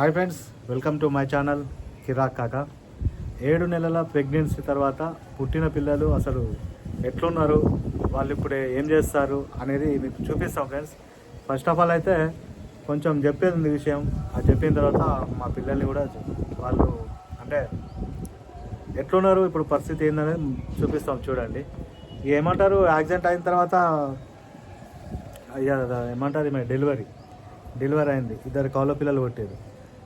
Hi friends welcome to my channel కిరాక్ కాక ఏడు నెలల ప్రెగ్నెన్సీ తర్వాత పుట్టిన పిల్లలు అసలు ఎట్లున్నారు? వాళ్ళు ఇప్పుడు ఏం చేస్తారు అనేది మీకు చూపిస్తాం ఫ్రెండ్స్ ఫస్ట్ ఆఫ్ ఆల్ అయితే కొంచెం చెప్పేది ఉంది విషయం. అది చెప్పిన తర్వాత మా పిల్లల్ని కూడా వాళ్ళు అంటే ఎట్లున్నారు ఇప్పుడు పరిస్థితి ఏందనేది చూపిస్తాం చూడండి. ఇక ఏమంటారు? యాక్సిడెంట్ అయిన తర్వాత అయ్యా ఏమంటారు ఈమె? డెలివరీ. డెలివరీ అయింది. ఇద్దరు కాలో పిల్లలు కొట్టేది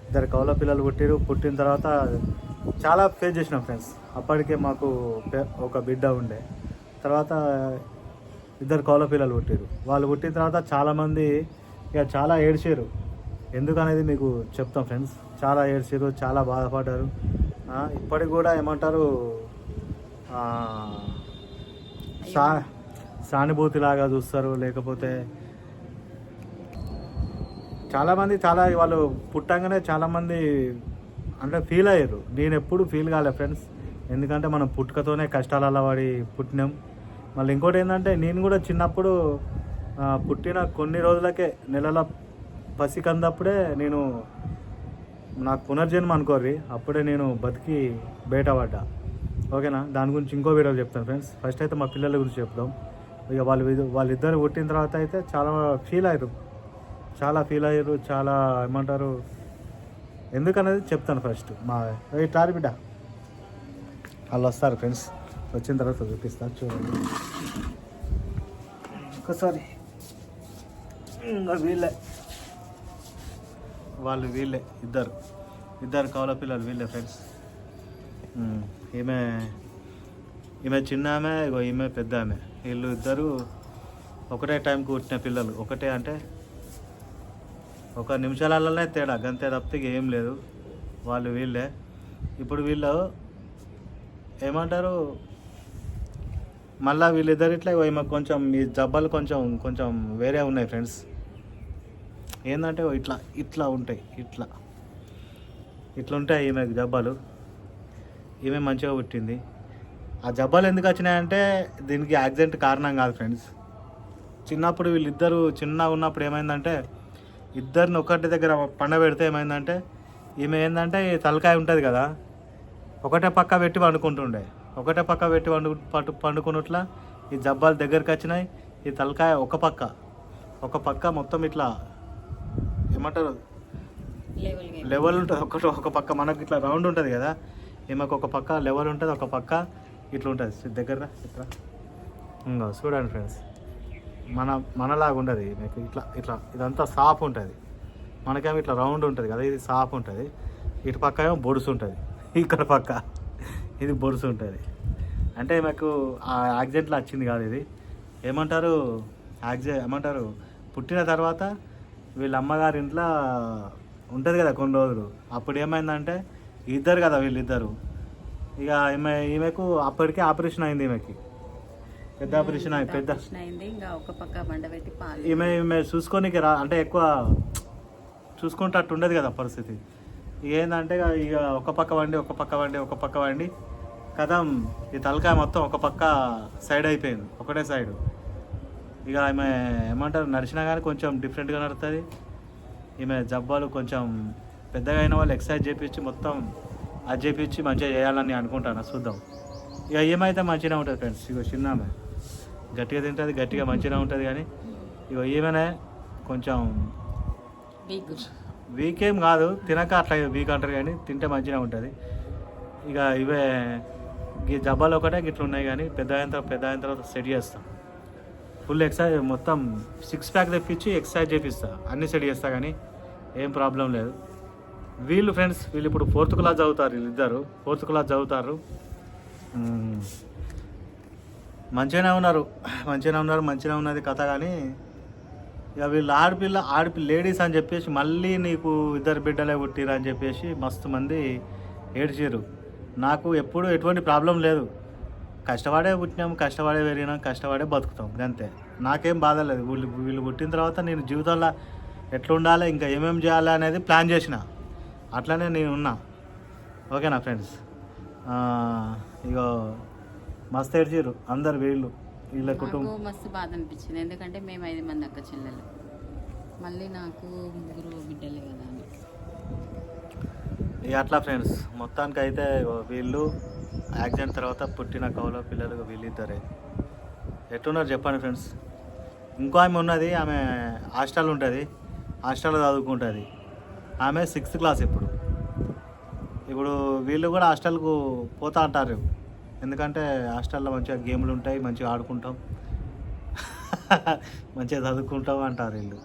ఇద్దరు కౌల పిల్లలు పుట్టారు. పుట్టిన తర్వాత చాలా ఫేస్ చేసినాం ఫ్రెండ్స్ అప్పటికే మాకు ఒక బిడ్డ ఉండే. తర్వాత ఇద్దరు కౌల పిల్లలు పుట్టారు. వాళ్ళు పుట్టిన తర్వాత చాలామంది ఇక చాలా ఏడ్చారు ఎందుకనేది మీకు చెప్తాం ఫ్రెండ్స్ చాలా ఏడ్చారు చాలా బాధపడ్డారు. ఇప్పటికి కూడా ఏమంటారు సా సానుభూతి లాగా చూస్తారు. లేకపోతే చాలామంది చాలా వాళ్ళు పుట్టంగానే చాలామంది అంటే ఫీల్ అయ్యారు. నేను ఎప్పుడు ఫీల్ కాలే ఫ్రెండ్స్ ఎందుకంటే మనం పుట్టుకతోనే కష్టాలలో పడి పుట్టినాం. మళ్ళీ ఇంకోటి ఏంటంటే నేను కూడా చిన్నప్పుడు పుట్టిన కొన్ని రోజులకే నెలల పసికందప్పుడే నేను నాకు పునర్జన్మ అనుకోర్రి. అప్పుడే నేను బతికి బయటపడ్డా ఓకేనా? దాని గురించి ఇంకో వీడియో చెప్తాను ఫ్రెండ్స్ ఫస్ట్ అయితే మా పిల్లల గురించి చెప్దాం. ఇక వాళ్ళు వాళ్ళిద్దరు పుట్టిన తర్వాత అయితే చాలా ఫీల్ అయ్యారు. చాలా ఫీల్ అయ్యారు చాలా ఏమంటారు? ఎందుకనేది చెప్తాను ఫస్ట్ మా ఏ టారి బిడ్డ? వాళ్ళు వస్తారు ఫ్రెండ్స్ వచ్చిన తర్వాత చూపిస్తారు చూడండి. ఒకసారి వీళ్ళే. వాళ్ళు వీళ్ళే ఇద్దరు. ఇద్దరు కవల పిల్లలు వీళ్ళే ఫ్రెండ్స్ ఈమె ఈమె చిన్న ఆమె ఇగో ఈమె పెద్ద ఆమె. వీళ్ళు ఇద్దరు ఒకటే టైంకి పుట్టిన పిల్లలు. ఒకటే అంటే ఒక నిమిషాలలోనే తేడా గంతే తప్పితే ఏం లేదు. వాళ్ళు వీళ్ళే. ఇప్పుడు వీళ్ళు ఏమంటారు? మళ్ళా వీళ్ళిద్దరు ఇట్లా ఈమె కొంచెం ఈ జబ్బలు కొంచెం కొంచెం వేరే ఉన్నాయి ఫ్రెండ్స్. ఏంటంటే ఓ ఇట్లా ఇట్లా ఉంటాయి ఇట్లా. ఇట్లా ఉంటాయి ఈమె జబ్బలు. ఈమె మంచిగా పుట్టింది. ఆ జబ్బలు ఎందుకు వచ్చినాయంటే దీనికి యాక్సిడెంట్ కారణం కాదు ఫ్రెండ్స్. చిన్నప్పుడు వీళ్ళిద్దరూ చిన్నగా ఉన్నప్పుడు ఏమైందంటే ఇద్దరిని ఒకటి దగ్గర పండబెడితే ఏమైందంటే ఈమె ఏంటంటే ఈ తలకాయ ఉంటుంది కదా ఒకటే పక్క పెట్టి పండుకుంటుండే. ఒకటే పక్క పెట్టి పండు పట్టు పండుకున్నట్ల ఈ జబ్బాలు దగ్గరికి వచ్చినాయి ఈ తలకాయ ఒక పక్క. ఒక పక్క మొత్తం ఇట్లా ఏమంటారు? లెవెల్ లెవెల్ ఉంటుంది ఒకటి ఒక పక్క మనకి ఇట్లా రౌండ్ ఉంటుంది కదా ఈమెకు ఒక పక్క లెవెల్ ఉంటుంది ఒక పక్క ఇట్లా ఉంటుంది దగ్గర ఇట్లా ఇంకా చూడండి ఫ్రెండ్స్. మన మనలాగా ఉండదు. మీకు ఇట్లా ఇట్లా ఇదంతా సాఫ్ ఉంటుంది. మనకేమో ఇట్లా రౌండ్ ఉంటుంది కదా ఇది సాఫ్ ఉంటుంది. ఇటు పక్క ఏమో బొడుసు ఉంటుంది. ఇక్కడ పక్క ఇది బొడుసు ఉంటుంది. అంటే మాకు ఆ యాక్సిడెంట్లో వచ్చింది కాదు ఇది. ఏమంటారు? యాక్సిడెంట్ ఏమంటారు? పుట్టిన తర్వాత వీళ్ళ అమ్మగారి ఇంట్లో ఉంటుంది కదా కొన్ని రోజులు. అప్పుడు ఏమైందంటే ఇద్దరు కదా వీళ్ళిద్దరు. ఇక ఈమె ఈమెకు అప్పటికే ఆపరేషన్ అయింది ఈమెకి. పెద్ద ఆపరేషన్ అయింది పెద్ద ఆపరేషన్ అయింది. ఇంకా ఒక పక్క బండ పెట్టి పాలు ఈమె ఈమె చూసుకోనికి రా అంటే ఎక్కువ చూసుకుంటట్టు ఉండదు కదా పరిస్థితి. ఏంటంటే ఇక ఒక పక్క వండి ఒక పక్క వండి ఒక పక్క వండి. కథం ఈ తలకాయ మొత్తం ఒక పక్క సైడ్ అయిపోయింది. ఒకటే సైడ్. ఇక ఆమె ఏమంటారు? నడిచినా కానీ కొంచెం డిఫరెంట్గా నడుస్తుంది ఈమె జబ్బాలు కొంచెం పెద్దగా అయిన వాళ్ళు ఎక్సర్సైజ్ చేపించి మొత్తం అది చేపించి మంచిగా చేయాలని అనుకుంటాను? చూద్దాం. ఇక ఏమైతే మంచిగా ఉంటుంది ఫ్రెండ్స్. ఇక చిన్న గట్టిగా తింటుంది గట్టిగా మంచిగా ఉంటుంది కానీ ఇక ఈమెనే కొంచెం వీక్ ఏం కాదు తినక అట్లా వీక్ అంటారు కానీ తింటే మంచిగా ఉంటుంది. ఇక ఇవే ఈ జబ్బాలు ఒకటే గిట్ల ఉన్నాయి కానీ పెద్ద అయిన తర్వాత పెద్ద అయిన తర్వాత సెట్ చేస్తాం. ఫుల్ ఎక్సర్సైజ్ మొత్తం సిక్స్ ప్యాక్ తెప్పించి ఎక్సర్సైజ్ చేపిస్తా. అన్నీ సెట్ చేస్తా కానీ ఏం ప్రాబ్లం లేదు. వీళ్ళు ఫ్రెండ్స్ వీళ్ళు ఇప్పుడు ఫోర్త్ క్లాస్ చదువుతారు వీళ్ళిద్దరు. ఫోర్త్ క్లాస్ చదువుతారు. మంచిగానే ఉన్నారు. మంచిగానే ఉన్నారు మంచిగానే ఉన్నది కథ కానీ ఇక వీళ్ళు ఆడపిల్ల ఆడపిల్ల లేడీస్ అని చెప్పేసి మళ్ళీ నీకు ఇద్దరు బిడ్డలే పుట్టిరు అని చెప్పేసి మస్తు మంది ఏడ్చారు నాకు ఎప్పుడు ఎటువంటి ప్రాబ్లం లేదు. కష్టపడే పుట్టినాం కష్టపడే పెరిగినాం కష్టపడే బతుకుతాం అంతే. నాకేం బాధ లేదు. వీళ్ళు వీళ్ళు పుట్టిన తర్వాత నేను జీవితంలో ఎట్లా ఉండాలి ఇంకా ఏమేమి చేయాలి అనేది ప్లాన్ చేసిన. అట్లనే నేను ఉన్నా. ఓకేనా ఫ్రెండ్స్? ఇగో మస్తు ఏడ్చారు అందరు వీళ్ళు వీళ్ళ కుటుంబం. మస్తు బాధ అనిపించింది. ఎందుకంటే మేము ఐదు మంది అక్క చెల్లెలు. మళ్ళీ నాకు ముగ్గురు బిడ్డలే కదా అట్లా ఫ్రెండ్స్ మొత్తానికి అయితే వీళ్ళు యాక్సిడెంట్ తర్వాత పుట్టిన కౌల పిల్లలు వీళ్ళిద్దరే. ఎట్టున్నారు చెప్పండి ఫ్రెండ్స్? ఇంకో ఆమె ఉన్నది ఆమె హాస్టల్ ఉంటుంది హాస్టల్లో చదువుకుంటుంది. ఆమె సిక్స్త్ క్లాస్ ఇప్పుడు. ఇప్పుడు వీళ్ళు కూడా హాస్టల్కు పోతా అంటారు. ఎందుకంటే హాస్టల్లో మంచిగా గేమ్లు ఉంటాయి మంచిగా ఆడుకుంటాం. మంచిగా చదువుకుంటాం అంటారు వీళ్ళు.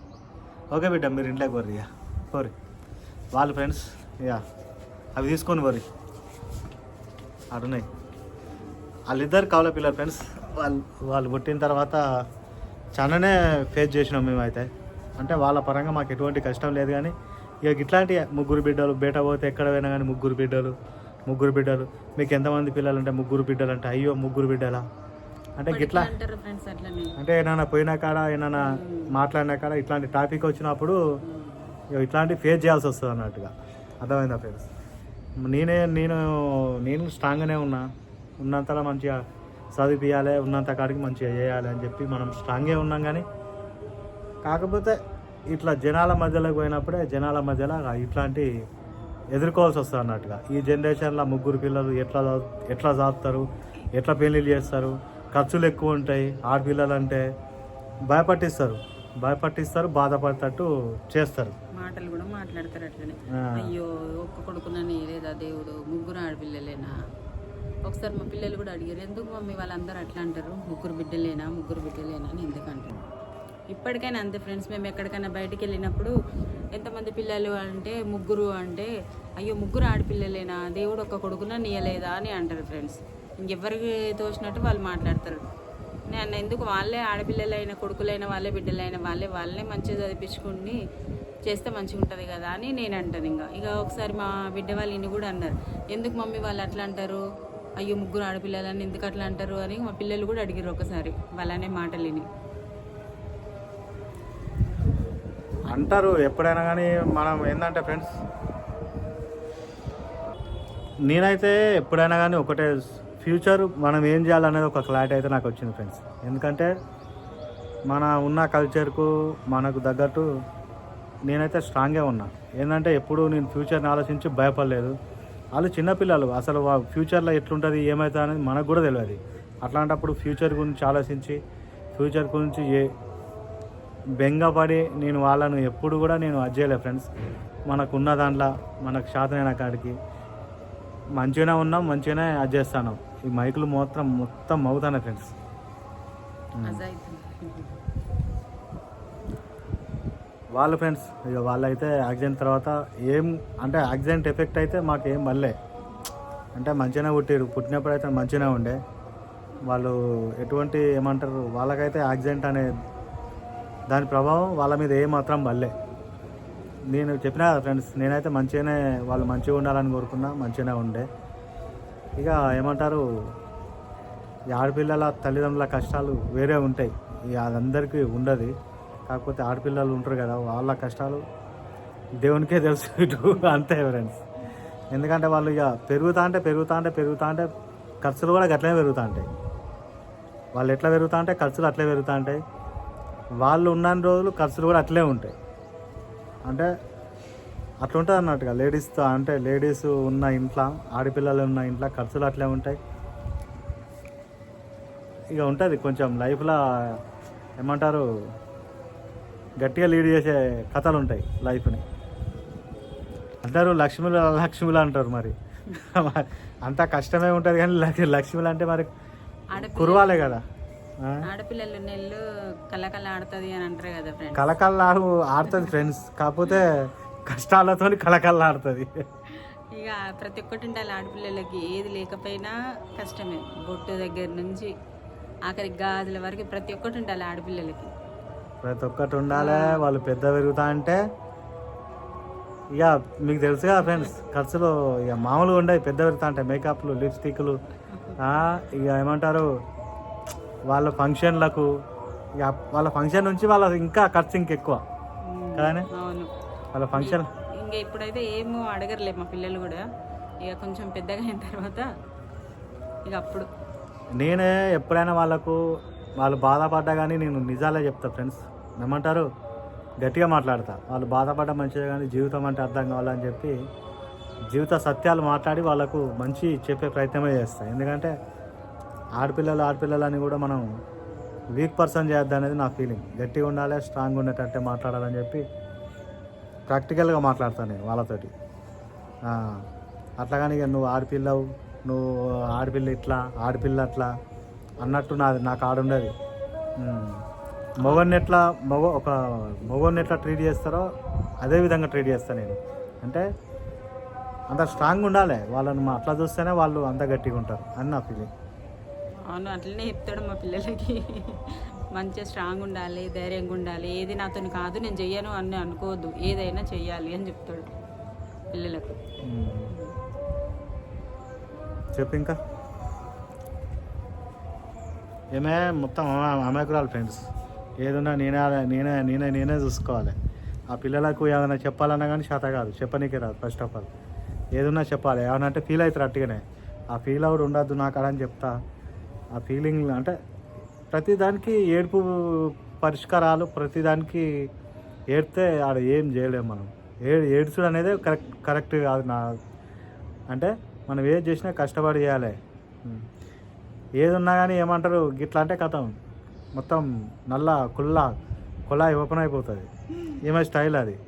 ఓకే బిడ్డ మీరు ఇంట్లోకి వరి ఇక కోరి వాళ్ళు ఫ్రెండ్స్ ఇక అవి తీసుకొని వరి అడున్నాయి వాళ్ళిద్దరు కావాల పిల్లలు ఫ్రెండ్స్. వాళ్ళు వాళ్ళు పుట్టిన తర్వాత చాలానే ఫేస్ చేసినాం మేమైతే. అంటే వాళ్ళ పరంగా మాకు ఎటువంటి కష్టం లేదు కానీ ఇక ఇట్లాంటి ముగ్గురు బిడ్డలు బేట పోతే ఎక్కడ పోయినా కానీ ముగ్గురు బిడ్డలు ముగ్గురు బిడ్డలు. మీకు ఎంతమంది పిల్లలు అంటే ముగ్గురు బిడ్డలు అంటే అయ్యో ముగ్గురు బిడ్డలా. అంటే గిట్లా అంటే ఏమైనా పోయినా కాడ ఏమైనా మాట్లాడినా కాడ ఇట్లాంటి టాపిక్ వచ్చినప్పుడు ఇట్లాంటి ఫేస్ చేయాల్సి వస్తుంది అన్నట్టుగా. అర్థమైందా ఫ్రెండ్స్ నేనే నేను నేను స్ట్రాంగ్గానే ఉన్నా. ఉన్నంతలో మంచిగా చదివిపియాలి ఉన్నంత కాడికి మంచిగా చేయాలి అని చెప్పి మనం స్ట్రాంగే ఉన్నాం కానీ కాకపోతే ఇట్లా జనాల మధ్యలోకి పోయినప్పుడే జనాల మధ్యలో ఇట్లాంటి ఎదుర్కోవాల్సి వస్తుంది అన్నట్టుగా. ఈ జనరేషన్లో ముగ్గురు పిల్లలు ఎట్లా ఎట్లా చదువుతారు ఎట్లా పెళ్ళిళ్ళు చేస్తారు? ఖర్చులు ఎక్కువ ఉంటాయి. ఆడపిల్లలు అంటే భయపట్టిస్తారు. భయపట్టిస్తారు బాధపడేటట్టు చేస్తారు. మాటలు కూడా మాట్లాడతారు అట్లనే. అయ్యో ఒక్క కొడుకునని లేదా దేవుడు? ముగ్గురు ఆడపిల్లలేనా? ఒకసారి మా పిల్లలు కూడా అడిగారు ఎందుకు మమ్మీ వాళ్ళందరూ అట్లా అంటారు? ముగ్గురు బిడ్డలేనా? ముగ్గురు బిడ్డలేనా? అని ఎందుకు అంటారు. ఇప్పటికైనా అంతే ఫ్రెండ్స్ మేము ఎక్కడికైనా బయటికి వెళ్ళినప్పుడు ఎంతమంది పిల్లలు అంటే ముగ్గురు అంటే అయ్యో ముగ్గురు ఆడపిల్లలేనా? దేవుడు ఒక్క కొడుకున నీయలేదా? అని అంటారు ఫ్రెండ్స్. ఇంకెవ్వరికి తోచినట్టు వాళ్ళు మాట్లాడతారు. నేను ఎందుకు వాళ్ళే ఆడపిల్లలైన కొడుకులైన వాళ్ళే బిడ్డలైన వాళ్ళే వాళ్ళే మంచిగా చదివించుకుని చేస్తే మంచిగా ఉంటుంది కదా అని నేను అంటాను ఇంకా. ఇక ఒకసారి మా బిడ్డ వాళ్ళు ఇన్ని కూడా అన్నారు ఎందుకు మమ్మీ వాళ్ళు అట్లా అంటారు? అయ్యో ముగ్గురు ఆడపిల్లలని ఎందుకు అట్లా అంటారు? అని మా పిల్లలు కూడా అడిగారు ఒకసారి వాళ్ళనే మాటలేని విని అంటారు ఎప్పుడైనా కానీ మనం ఏంటంటే ఫ్రెండ్స్ నేనైతే ఎప్పుడైనా కానీ ఒకటే ఫ్యూచర్ మనం ఏం చేయాలనేది ఒక క్లారిటీ అయితే నాకు వచ్చింది ఫ్రెండ్స్. ఎందుకంటే మన ఉన్న కల్చర్కు మనకు తగ్గట్టు నేనైతే స్ట్రాంగ్గా ఉన్నా. ఏంటంటే ఎప్పుడు నేను ఫ్యూచర్ని ఆలోచించి భయపడలేదు. వాళ్ళు చిన్నపిల్లలు అసలు ఫ్యూచర్లో ఎట్లుంటుంది ఏమవుతుంది అనేది మనకు కూడా తెలియదు అట్లాంటప్పుడు ఫ్యూచర్ గురించి ఆలోచించి ఫ్యూచర్ గురించి ఏ బెంగపడి నేను వాళ్ళను ఎప్పుడు కూడా నేను అజ్జేయలే ఫ్రెండ్స్. మనకు ఉన్న దాంట్లో మనకు శాతమైన కాడికి మంచిగానే ఉన్నాం మంచిగానే అజ్జేస్తాను ఈ మైకులు మాత్రం మొత్తం అవుతాను ఫ్రెండ్స్. వాళ్ళు ఫ్రెండ్స్ ఇక వాళ్ళైతే యాక్సిడెంట్ తర్వాత ఏం అంటే యాక్సిడెంట్ ఎఫెక్ట్ అయితే మాకు ఏం మళ్ళీ అంటే మంచిగానే పుట్టారు పుట్టినప్పుడు అయితే మంచిగానే ఉండే. వాళ్ళు ఎటువంటి ఏమంటారు వాళ్ళకైతే యాక్సిడెంట్ అనే దాని ప్రభావం వాళ్ళ మీద ఏమాత్రం వల్లే నేను చెప్పినా ఫ్రెండ్స్ నేనైతే మంచిగానే వాళ్ళు మంచిగా ఉండాలని కోరుకున్నా మంచిగానే ఉండే. ఇక ఏమంటారు ఈ ఆడపిల్లల తల్లిదండ్రుల కష్టాలు వేరే ఉంటాయి. ఇక అదందరికీ ఉండదు. కాకపోతే ఆడపిల్లలు ఉంటారు కదా వాళ్ళ కష్టాలు దేవునికే తెలుసు. ఇటు అంతే ఫ్రెండ్స్ ఎందుకంటే వాళ్ళు ఇక పెరుగుతా అంటే పెరుగుతా అంటే పెరుగుతా అంటే ఖర్చులు కూడా గట్లనే పెరుగుతూ ఉంటాయి. వాళ్ళు ఎట్లా పెరుగుతా అంటే ఖర్చులు అట్లే పెరుగుతూ ఉంటాయి. వాళ్ళు ఉన్న రోజులు ఖర్చులు కూడా అట్లే ఉంటాయి. అంటే అట్లా ఉంటుంది అన్నట్టుగా. లేడీస్తో అంటే లేడీస్ ఉన్న ఇంట్లో ఆడపిల్లలు ఉన్న ఇంట్లో ఖర్చులు అట్లే ఉంటాయి. ఇక ఉంటుంది కొంచెం లైఫ్లో ఏమంటారు గట్టిగా లీడ్ చేసే కథలు ఉంటాయి లైఫ్ని అంటారు లక్ష్ములు లక్ష్ములు అంటారు మరి. అంత కష్టమే ఉంటుంది కానీ లక్- లక్ష్ములు అంటే మరి కురవాలే కదా? ఆడపిల్లలు నెల్లు కళ్ళకళ్ళ ఆడుతుంది అని అంటారు కదా ఫ్రెండ్స్ కలకల్లా ఆడుతుంది ఫ్రెండ్స్ కాకపోతే కష్టాలతో కలకల్లా ఆడుతుంది. ఇక ప్రతి ఒక్కటి ఉండాలి ఆడపిల్లలకి. ఏది లేకపోయినా కష్టమే. బొట్టు దగ్గర నుంచి ఆఖరి గాజుల వరకు ప్రతి ఒక్కటి ఉండాలి ఆడపిల్లలకి. ప్రతి ఒక్కటి ఉండాలి. వాళ్ళు పెద్ద పెరుగుతా అంటే ఇక మీకు తెలుసు కదా ఫ్రెండ్స్ ఖర్చులు ఇక మామూలుగా ఉండవు పెద్ద పెరుగుతా అంటే మేకప్లు లిప్స్టిక్లు ఇక ఏమంటారు? వాళ్ళ ఫంక్షన్లకు వాళ్ళ ఫంక్షన్ నుంచి వాళ్ళ ఇంకా ఖర్చు ఇంకెక్కువ. కదానే? వాళ్ళ ఫంక్షన్ ఇంకా ఇప్పుడైతే ఏమో అడగరులే మా పిల్లలు కూడా. ఇక కొంచెం పెద్దగా అయిన తర్వాత ఇక అప్పుడు. నేనే ఎప్పుడైనా వాళ్ళకు వాళ్ళు బాధపడ్డా కానీ నేను నిజాలే చెప్తా ఫ్రెండ్స్. ఏమంటారు? గట్టిగా మాట్లాడతా. వాళ్ళు బాధపడ్డ మంచిదే కానీ జీవితం అంటే అర్థం కావాలని చెప్పి జీవిత సత్యాలు మాట్లాడి వాళ్ళకు మంచి చెప్పే ప్రయత్నమే చేస్తాను ఎందుకంటే ఆడపిల్లలు ఆడపిల్లలు అని కూడా మనం వీక్ పర్సన్ చేయొద్దు అనేది నా ఫీలింగ్ గట్టిగా ఉండాలి స్ట్రాంగ్ ఉండేటట్టే మాట్లాడాలని చెప్పి ప్రాక్టికల్గా మాట్లాడతాను నేను వాళ్ళతోటి. అట్లా అట్లాగని ఇక నువ్వు ఆడపిల్లవు నువ్వు ఆడపిల్ల ఇట్లా ఆడపిల్ల అట్లా అన్నట్టు నాది నాకు ఆడుండేది మొగన్ని ఎట్లా మొగ ఒక మొగన్ని ఎట్లా ట్రీట్ చేస్తారో అదే విధంగా ట్రీట్ చేస్తాను నేను. అంటే అంత స్ట్రాంగ్ ఉండాలి వాళ్ళని మా అట్లా చూస్తేనే వాళ్ళు అంత గట్టిగా ఉంటారు అని నా ఫీలింగ్ అవును అట్లనే చెప్తాడు మా పిల్లలకి. మంచిగా స్ట్రాంగ్ ఉండాలి ధైర్యంగా ఉండాలి. ఏది నాతో కాదు నేను చెయ్యను అని అనుకోవద్దు. ఏదైనా చెయ్యాలి అని చెప్తాడు పిల్లలకు. చెప్పు ఇంకా. ఏమే మొత్తం అమా- అమాయకురాలు ఫ్రెండ్స్ ఏదున్నా నేనే నేనే నేనే నేనే చూసుకోవాలి. ఆ పిల్లలకు ఏదైనా చెప్పాలన్నా కానీ చేత కాదు. చెప్పనీకే రాదు ఫస్ట్ ఆఫ్ ఆల్ ఏదున్నా చెప్పాలి. ఏమన్నా అంటే ఫీల్ అవుతారు అట్టుగానే. ఆ ఫీల్ అవుడు ఉండద్దు నాకు అని చెప్తా. ఆ ఫీలింగ్ అంటే ప్రతిదానికి ఏడుపు పరిష్కారాలు ప్రతిదానికి ఏడితే ఆడ ఏం చేయలేము మనం. ఏ ఏడ్చుడు అనేది కరెక్ట్ కరెక్ట్ కాదు నా అంటే మనం ఏది చేసినా కష్టపడి చేయాలి. ఏది ఉన్నా కానీ ఏమంటారు గిట్లా అంటే కథం. మొత్తం నల్ల కుళ్ళ కుళాయి ఓపెన్ అయిపోతుంది. ఏమో స్టైల్ అది.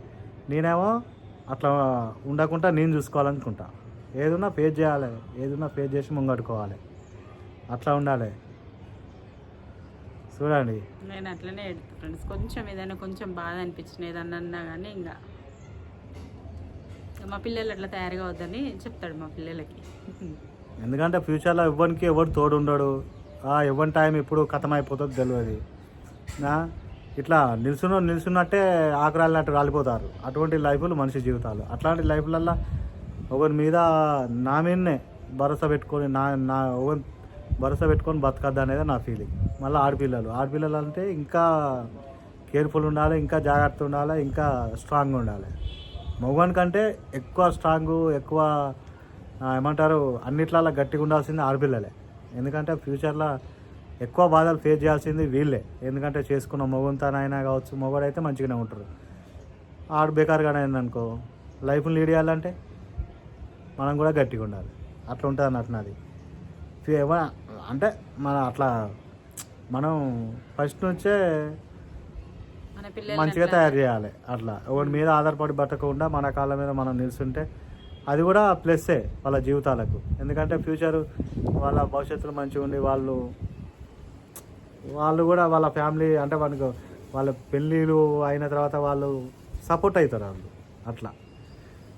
నేనేమో అట్లా ఉండకుండా నేను చూసుకోవాలనుకుంటా. ఏదున్నా ఫేస్ చేయాలి. ఏదున్నా ఫేస్ చేసి ముంగట్టుకోవాలి అట్లా ఉండాలి. చూడండి. నేను అట్లనే ఫ్రెండ్స్ కొంచెం ఏదైనా కొంచెం బాధ అనిపించిన ఏదన్నా అన్నా కానీ ఇంకా మా పిల్లలు అట్లా తయారుగా వద్దని చెప్తాడు మా పిల్లలకి. ఎందుకంటే ఫ్యూచర్లో ఎవ్వరికి ఎవరు తోడు ఉండడు ఆ ఎవరి టైం ఎప్పుడు కథం అయిపోతుందో తెలియదు ఇట్లా నిల్చున్న నిల్చున్నట్టే ఆకురాలినట్టు రాలిపోతారు. అటువంటి లైఫ్లు మనిషి జీవితాలు. అట్లాంటి లైఫ్లల్లో ఒకరి మీద నా మీదనే భరోసా పెట్టుకొని నా నా ఒకరి భరోసా పెట్టుకొని బతకద్దు అనేది నా ఫీలింగ్ మళ్ళీ ఆడపిల్లలు. ఆడపిల్లలు అంటే ఇంకా కేర్ఫుల్ ఉండాలి ఇంకా జాగ్రత్త ఉండాలి ఇంకా స్ట్రాంగ్ ఉండాలి. మగవాని కంటే ఎక్కువ స్ట్రాంగ్ ఎక్కువ ఏమంటారు అన్నిట్లలో గట్టిగా ఉండాల్సింది ఆడపిల్లలే. ఎందుకంటే ఫ్యూచర్లో ఎక్కువ బాధలు ఫేస్ చేయాల్సింది వీళ్ళే. ఎందుకంటే చేసుకున్న మగంతనైనా కావచ్చు మగవాడైతే మంచిగానే ఉంటారు. ఆడు బేకార్గానే అయిందనుకో లైఫ్ని లీడ్ చేయాలంటే మనం కూడా గట్టిగా ఉండాలి. అట్లా ఉంటుంది అన్నట్టు నాది అంటే మన అట్లా మనం ఫస్ట్ నుంచే మంచిగా తయారు చేయాలి అట్లా. ఒకటి మీద ఆధారపడి బతకకుండా మన కాళ్ళ మీద మనం నిల్చుంటే అది కూడా ప్లస్సే వాళ్ళ జీవితాలకు. ఎందుకంటే ఫ్యూచర్ వాళ్ళ భవిష్యత్తులో మంచిగా ఉండి వాళ్ళు వాళ్ళు కూడా వాళ్ళ ఫ్యామిలీ అంటే మనకు వాళ్ళ పెళ్ళిళ్ళు అయిన తర్వాత వాళ్ళు సపోర్ట్ అవుతారు వాళ్ళు అట్లా.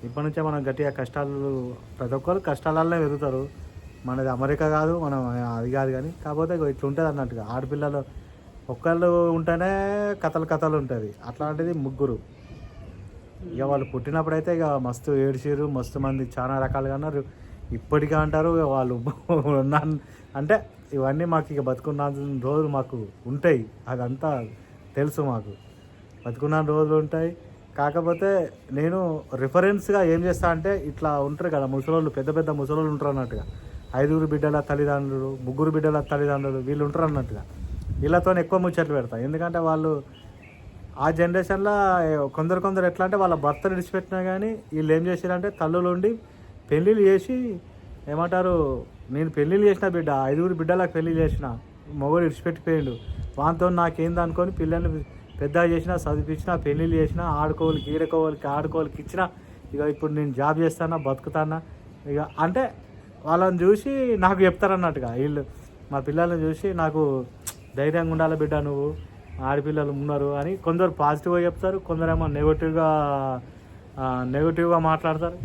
ఇప్పటి నుంచే మనం గట్టిగా కష్టాలు ప్రతి ఒక్కరు కష్టాలనే ఎదుగుతారు. మనది అమెరికా కాదు మనం అది కాదు కానీ కాకపోతే ఇట్లా ఉంటుంది అన్నట్టుగా. ఆడపిల్లలు ఒక్కళ్ళు ఉంటేనే కథలు కథలు ఉంటుంది. అట్లాంటిది ముగ్గురు. ఇక వాళ్ళు పుట్టినప్పుడైతే ఇక మస్తు ఏడ్చిర్రు మస్తు మంది చాలా రకాలుగా అన్నారు. ఇప్పటికీ అంటారు ఇక వాళ్ళు ఉన్నాను అంటే ఇవన్నీ మాకు ఇక బతుకున్న రోజులు మాకు ఉంటాయి. అదంతా తెలుసు మాకు. బతుకున్న రోజులు ఉంటాయి. కాకపోతే నేను రిఫరెన్స్గా ఏం చేస్తా అంటే ఇట్లా ఉంటారు కదా ముసలోళ్ళు పెద్ద పెద్ద ముసలోళ్ళు ఉంటారు అన్నట్టుగా. ఐదుగురు బిడ్డల తల్లిదండ్రులు ముగ్గురు బిడ్డల తల్లిదండ్రులు వీళ్ళు ఉంటారు అన్నట్టుగా. వీళ్ళతో ఎక్కువ ముచ్చట్లు పెడతా ఎందుకంటే వాళ్ళు ఆ జనరేషన్లో కొందరు కొందరు ఎట్లా అంటే వాళ్ళ భర్తలు విడిచిపెట్టినా కానీ వీళ్ళు ఏం చేశారంటే తల్లులు ఉండి పెళ్ళిళ్ళు చేసి ఏమంటారు నేను పెళ్ళిళ్ళు చేసిన బిడ్డ ఐదుగురు బిడ్డలకు పెళ్ళి చేసిన మొగడు విడిచిపెట్టిపోయిండు. వాంతో నాకేంది అనుకొని పిల్లల్ని పెద్ద చేసినా చదివించినా పెళ్ళిళ్ళు చేసినా ఆడుకోవాలికి ఈడుకోవాలికి ఆడుకోవాలికి ఇచ్చిన ఇక ఇప్పుడు నేను జాబ్ చేస్తానా బతుకుతానా ఇక అంటే వాళ్ళని చూసి నాకు చెప్తారన్నట్టుగా. వీళ్ళు మా పిల్లల్ని చూసి నాకు ధైర్యంగా ఉండాలి బిడ్డ నువ్వు ఆడపిల్లలు ఉన్నారు అని కొందరు పాజిటివ్గా చెప్తారు కొందరేమో నెగటివ్గా నెగటివ్గా మాట్లాడతారు.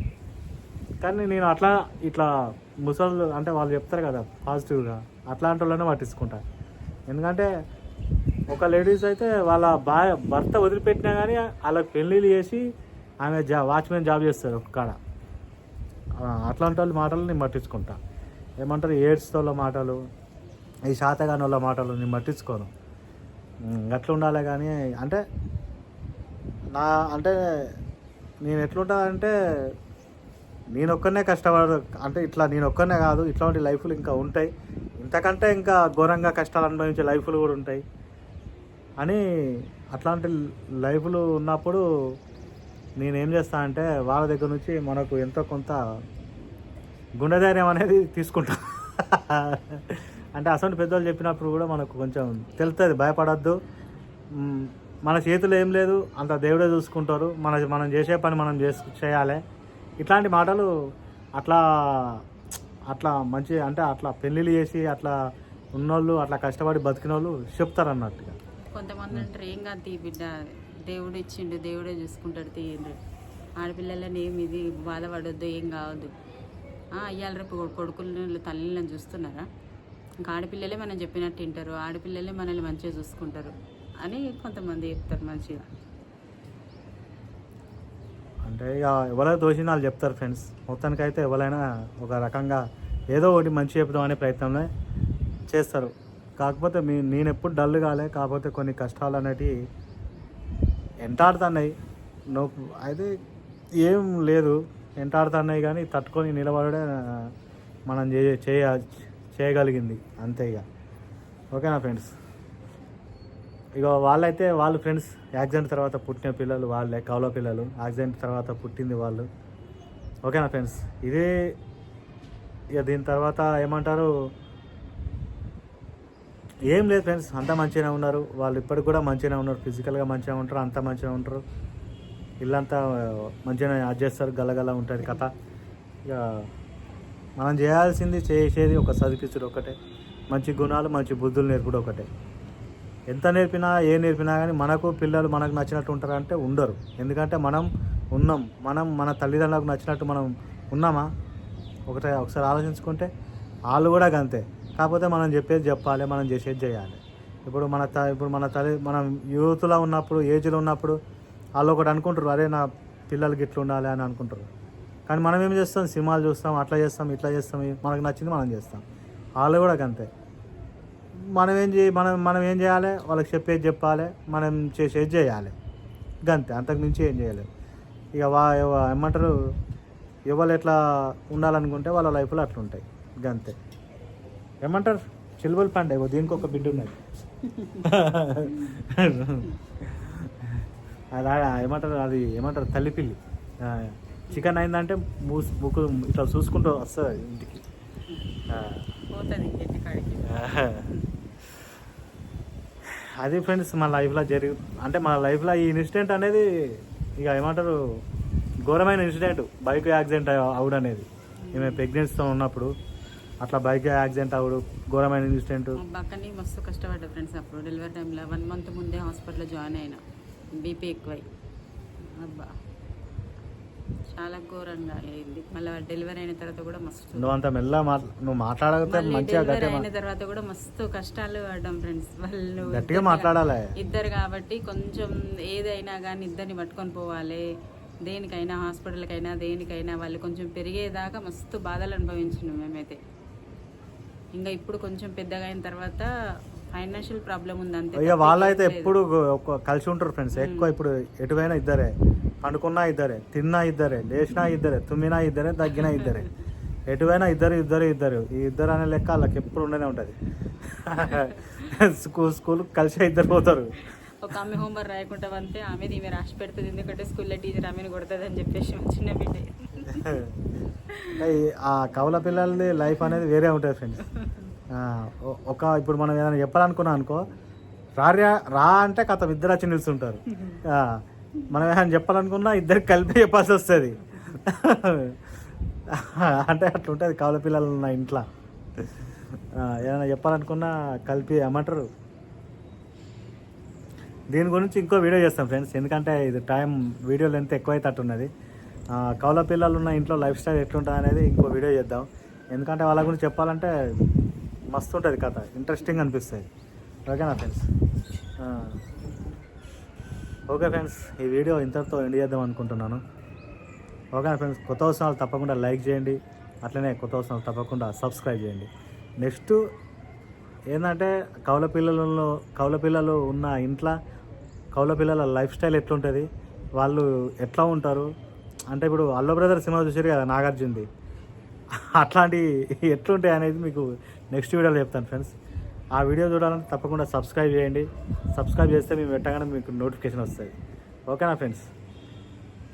కానీ నేను అట్లా ఇట్లా ముసళ్ళు అంటే వాళ్ళు చెప్తారు కదా పాజిటివ్గా అట్లాంటి వాళ్ళనే పట్టించుకుంటా. ఎందుకంటే ఒక లేడీస్ అయితే వాళ్ళ బా భర్త వదిలిపెట్టినా కానీ వాళ్ళకి పెళ్ళిళ్ళు చేసి ఆమె జా వాచ్మెన్ జాబ్ చేస్తారు ఒక కాడ. అట్లాంటి వాళ్ళ మాటలు నేను పట్టించుకుంటా. ఏమంటారు ఏడ్స్తో మాటలు ఈ శాతగాని వాళ్ళ మాటలు నేను పట్టించుకోను. అట్లా ఉండాలి కానీ అంటే నా అంటే నేను ఎట్లుంటా అంటే నేను ఒక్కనే కష్టపడ అంటే ఇట్లా నేను ఒక్కనే కాదు ఇట్లాంటి లైఫ్లు ఇంకా ఉంటాయి. ఇంతకంటే ఇంకా ఘోరంగా కష్టాలు అనుభవించే లైఫ్లు కూడా ఉంటాయి. అని అట్లాంటి లైఫ్లు ఉన్నప్పుడు నేనేం చేస్తా అంటే వాళ్ళ దగ్గర నుంచి మనకు ఎంతో కొంత గుండె ధైర్యం అనేది తీసుకుంటాం. అంటే అసలు పెద్దవాళ్ళు చెప్పినప్పుడు కూడా మనకు కొంచెం తెలుస్తుంది భయపడద్దు. మన చేతిలో ఏం లేదు అంత దేవుడే చూసుకుంటారు మన మనం చేసే పని మనం చేసు చేయాలి. ఇట్లాంటి మాటలు అట్లా అట్లా మంచి అంటే అట్లా పెళ్ళిళ్ళు చేసి అట్లా ఉన్నోళ్ళు అట్లా కష్టపడి బతికిన వాళ్ళు చెప్తారు అన్నట్టుగా కొంతమంది అంటారు ఏం కాదు బిడ్డ దేవుడు ఇచ్చిండు దేవుడే చూసుకుంటాడు తీయండి. ఆడపిల్లలని ఏమి ఇది బాధపడొద్దు ఏం కావద్దు. అయ్యాల రేపు కొడుకులను తల్లిని చూస్తున్నారా? ఇంకా ఆడపిల్లలే మనం చెప్పినట్టు వింటారు ఆడపిల్లలే మనల్ని మంచిగా చూసుకుంటారు అని కొంతమంది చెప్తారు మంచిగా. అంటే ఇక ఎవరైనా తోచిన వాళ్ళు చెప్తారు ఫ్రెండ్స్. మొత్తానికైతే ఎవరైనా ఒక రకంగా ఏదో ఒకటి మంచి చెప్దాం అనే ప్రయత్నంలో చేస్తారు. కాకపోతే మీ నేను ఎప్పుడు డల్ కాలే కాకపోతే కొన్ని కష్టాలు అనేటివి ఎంత ఆడుతున్నాయి? నో అయితే ఏం లేదు. ఎంత ఆడుతున్నాయి కానీ తట్టుకొని నిలబడడే మనం చే చేయ చేయగలిగింది. అంతే ఇక. ఓకేనా ఫ్రెండ్స్? ఇక వాళ్ళైతే వాళ్ళు ఫ్రెండ్స్ యాక్సిడెంట్ తర్వాత పుట్టిన పిల్లలు వాళ్ళే కౌల పిల్లలు. యాక్సిడెంట్ తర్వాత పుట్టింది వాళ్ళు. ఓకేనా ఫ్రెండ్స్? ఇదే ఇక దీని తర్వాత ఏమంటారు? ఏం లేదు ఫ్రెండ్స్ అంతా మంచిగానే ఉన్నారు. వాళ్ళు ఇప్పటికి కూడా మంచిగానే ఉన్నారు. ఫిజికల్గా మంచిగా ఉంటారు అంతా మంచిగా ఉంటారు. ఇల్లంతా మంచిగానే చేస్తారు గలగల ఉంటుంది కథ. ఇక మనం చేయాల్సింది చేసేది ఒక చదివించుడు ఒకటే మంచి గుణాలు మంచి బుద్ధులు నేర్పుడు ఒకటే ఎంత నేర్పినా ఏ నేర్పినా కానీ మనకు పిల్లలు మనకు నచ్చినట్టు ఉంటారంటే ఉండరు. ఎందుకంటే మనం ఉన్నాం. మనం మన తల్లిదండ్రులకు నచ్చినట్టు మనం ఉన్నామా? ఒకటే ఒకసారి ఆలోచించుకుంటే వాళ్ళు కూడా అంతే కాకపోతే మనం చెప్పేది చెప్పాలి మనం చేసేది చేయాలి. ఇప్పుడు మన త ఇప్పుడు మన తల్లి మనం యూత్లో ఉన్నప్పుడు ఏజ్లో ఉన్నప్పుడు వాళ్ళు ఒకటి అనుకుంటారు అరే నా పిల్లలకి ఇట్లా ఉండాలి అని అనుకుంటారు. కానీ మనం ఏం చేస్తాం? సినిమాలు చూస్తాం అట్లా చేస్తాం ఇట్లా చేస్తాం మనకు నచ్చింది మనం చేస్తాం. వాళ్ళు కూడా అంతే మనం ఏం చేయ మనం మనం ఏం చేయాలి? వాళ్ళకి చెప్పేది చెప్పాలి మనం చేసేది చేయాలి. గంతే. అంతకు మించి ఏం చేయలేదు ఇక వా ఏమంటారు? ఎవరు ఎట్లా ఉండాలనుకుంటే వాళ్ళ లైఫ్లో అట్లా ఉంటాయి గంతే. ఏమంటారు? చిలువల పండుగ దీనికి ఒక బిడ్డ ఉన్నది. అది ఏమంటారు? అది ఏమంటారు? తల్లిపిల్లి చికెన్ అయిందంటే మూసు ముక్కు ఇట్లా చూసుకుంటూ వస్తుంది ఇంటికి. అది ఫ్రెండ్స్ మా లైఫ్లో జరిగి అంటే మా లైఫ్లో ఈ ఇన్సిడెంట్ అనేది ఇక ఏమంటారు? ఘోరమైన ఇన్సిడెంట్. బైక్ యాక్సిడెంట్ అవుడు అనేది ఈమె ప్రెగ్నెన్సీతో ఉన్నప్పుడు అట్లా బైక్ యాక్సిడెంట్ అవుడు ఘోరమైన ఇన్సిడెంట్. పక్కనే మస్తు కష్టపడ్డా ఫ్రెండ్స్ అప్పుడు. డెలివరీ టైంలో వన్ మంత్ ముందే హాస్పిటల్లో జాయిన్ అయినా. బీపీ ఎక్కువై. అబ్బా. చాలా ఘోరంగా అయింది. మళ్ళీ డెలివరీ అయిన తర్వాత కూడా మస్తు. నువ్వు అంత మెల్ల నువ్వు మాట్లాడకపోతే మళ్ళీ మంచిగా డెలివరీ అయిన తర్వాత కూడా మస్తు కష్టాలు పడ్డాం ఫ్రెండ్స్. వాళ్ళు గట్టిగా మాట్లాడాలి. ఇద్దరు కాబట్టి కొంచెం ఏదైనా కానీ ఇద్దరిని పట్టుకొని పోవాలి. దేనికైనా హాస్పిటల్కైనా దేనికైనా వాళ్ళు కొంచెం పెరిగేదాకా మస్తు బాధలు అనుభవించినాం మేమైతే. ఇంకా ఇప్పుడు కొంచెం పెద్దగా అయిన తర్వాత ఫైనాన్షియల్ ప్రాబ్లం ఉంది అంతే వాళ్ళైతే. ఎప్పుడు ఒక కలిసి ఉంటారు ఫ్రెండ్స్. ఎక్కువ ఇప్పుడు ఎటువైనా ఇద్దరే పండుకున్నా ఇద్దరే తిన్నా ఇద్దరే లేచినా ఇద్దరే తుమ్మినా ఇద్దరే తగ్గినా ఇద్దరే. ఎటువైనా ఇద్దరు ఇద్దరు ఇద్దరు. ఈ ఇద్దరు అనే లెక్క వాళ్ళకి ఎప్పుడు ఉండనే ఉంటుంది. స్కూల్ స్కూల్ కలిసి ఇద్దరు పోతారు. ఒక ఆమె హోంవర్క్ రాయకుండా అంతే ఆమె ఈమె రాసి పెడుతుంది. ఎందుకంటే స్కూల్లో టీచర్ ఆమెను కొడుతుంది అని చెప్పేసి చిన్న బిడ్డ. ఆ కవల పిల్లలది లైఫ్ అనేది వేరే ఉంటుంది ఫ్రెండ్స్. ఒక ఇప్పుడు మనం ఏదైనా చెప్పాలనుకున్నాం అనుకో రార్యా రా అంటే కథ ఇద్దరు వచ్చి నిలుస్తుంటారు. మనం ఏమైనా చెప్పాలనుకున్నా ఇద్దరు కలిపి చెప్పాల్సి వస్తుంది. అంటే అట్లా ఉంటుంది కవల పిల్లలు ఉన్న ఇంట్లో. ఏమైనా ఏదైనా చెప్పాలనుకున్నా కలిపి ఏమంటారు? దీని గురించి ఇంకో వీడియో చేస్తాం ఫ్రెండ్స్. ఎందుకంటే ఇది టైం వీడియో లెంత్ ఎక్కువైతట్టున్నది అట్టున్నది కౌల పిల్లలు ఉన్న ఇంట్లో లైఫ్ స్టైల్ ఎట్లుంటుంది అనేది ఇంకో వీడియో చేద్దాం. ఎందుకంటే వాళ్ళ గురించి చెప్పాలంటే మస్తు ఉంటుంది కథ ఇంట్రెస్టింగ్ అనిపిస్తుంది. ఓకేనా ఫ్రెండ్స్ ఓకే ఫ్రెండ్స్ ఈ వీడియో ఇంతటితో ఎండ్ చేద్దాం అనుకుంటున్నాను. ఓకేనా ఫ్రెండ్స్ కొత్త అవసరాలు తప్పకుండా లైక్ చేయండి. అట్లనే కొత్త అవసరాలు తప్పకుండా సబ్స్క్రైబ్ చేయండి. నెక్స్ట్ ఏంటంటే కౌల పిల్లలలో కౌల పిల్లలు ఉన్న ఇంట్లో కౌల పిల్లల లైఫ్ స్టైల్ ఎట్లుంటుంది వాళ్ళు ఎట్లా ఉంటారు అంటే ఇప్పుడు అల్లో బ్రదర్ సినిమా చూసారు కదా నాగార్జున్ది. అట్లాంటి ఎట్లుంటాయి అనేది మీకు నెక్స్ట్ వీడియోలో చెప్తాను ఫ్రెండ్స్ ఆ వీడియో చూడాలంటే తప్పకుండా సబ్స్క్రైబ్ చేయండి. సబ్స్క్రైబ్ చేస్తే మేము పెట్టగానే మీకు నోటిఫికేషన్ వస్తుంది. ఓకేనా ఫ్రెండ్స్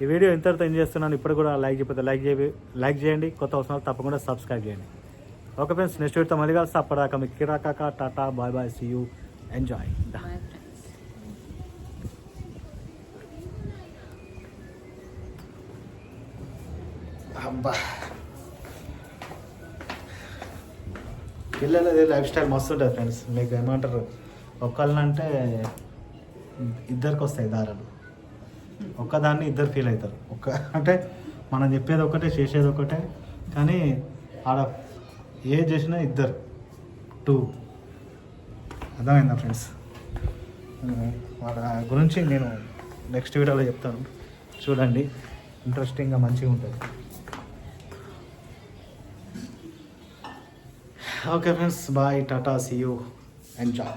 ఈ వీడియో ఇంతటితో ఏం చేస్తున్నాను. ఇప్పుడు కూడా లైక్ చెప్పితే లైక్ చేయ లైక్ చేయండి. కొత్త అవసరం తప్పకుండా సబ్స్క్రైబ్ చేయండి. ఓకే ఫ్రెండ్స్ నెక్స్ట్ వీడియోతో మళ్ళీ కలిసి అప్పటిదాకా మీకు కిరాకాక tata bye bye see you enjoy అబ్బా. పిల్లలది లైఫ్ స్టైల్ మస్తు ఉంటుంది ఫ్రెండ్స్. మీకు ఏమంటారు? ఒకళ్ళంటే ఇద్దరికి వస్తాయి దారాలు. ఒక్కదాన్ని ఇద్దరు ఫీల్ అవుతారు. ఒక్క అంటే మనం చెప్పేది ఒకటే చేసేది ఒకటే కానీ ఆడ ఏ చేసినా ఇద్దరు. టూ అర్థమైందా ఫ్రెండ్స్? వాళ్ళ గురించి నేను నెక్స్ట్ వీడియోలో చెప్తాను. చూడండి. ఇంట్రెస్టింగ్గా మంచిగా ఉంటుంది. Okay friends bye tata see you enjoy